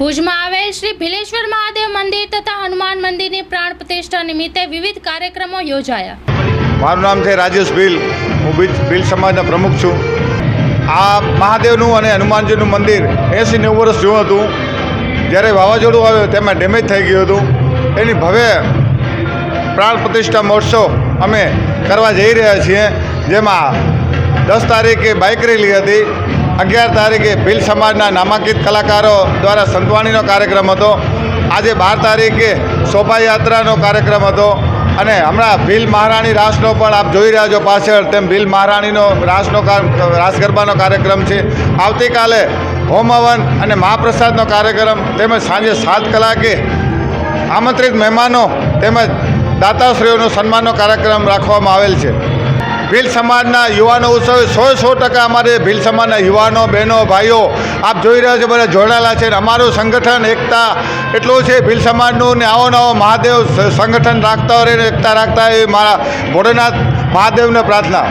ભુજમાં આવેલ શ્રી ભીલેશ્વર મહાદેવ મંદિર તથા હનુમાન મંદિરની પ્રાણ પ્રતિષ્ઠા નિમિત્તે વિવિધ કાર્યક્રમો યોજાયા. મારું નામ છે રાજેશ ભીલ. હું ભીલ સમાજના પ્રમુખ છું. આ મહાદેવનું અને હનુમાનજીનું મંદિર એંસી નેવું વર્ષ જૂનું હતું. જ્યારે વાવાઝોડું આવ્યું, તેમાં ડેમેજ થઈ ગયું હતું. એની ભવ્ય પ્રાણ પ્રતિષ્ઠા મહોત્સવ અમે કરવા જઈ રહ્યા છીએ. જેમાં દસ તારીખે બાઇક રેલી હતી. અગિયાર તારીખે ભીલ સમાજના નામાંકિત કલાકારો દ્વારા સંતવાણીનો કાર્યક્રમ હતો. આજે બાર તારીખે શોભાયાત્રાનો કાર્યક્રમ હતો અને હમણાં ભીલ મહારાણી રાસનો પણ આપ જોઈ રહ્યા છો પાછળ તેમ ભીલ મહારાણીનો રાસનો રાસ ગરબાનો કાર્યક્રમ છે. આવતીકાલે હોમ હવન અને મહાપ્રસાદનો કાર્યક્રમ તેમજ સાંજે સાત કલાકે આમંત્રિત મહેમાનો તેમજ દાતાશ્રીઓનો સન્માનનો કાર્યક્રમ રાખવામાં આવેલ છે. ભીલ સમાજના યુવાનો ઉત્સવ સો સો ટકા અમારે ભીલ સમાજના યુવાનો, બહેનો, ભાઈઓ, આપ જોઈ રહ્યા છો બધા જોડાયેલા છે. અમારું સંગઠન એકતા એટલું છે, ભીલ સમાજનું ને આવો નવો મહાદેવ સંગઠન રાખતા હોય એકતા રાખતા એ મારા ભોળેનાથ મહાદેવને પ્રાર્થના.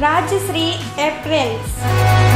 રાજશ્રી એપ્રેલ્સ.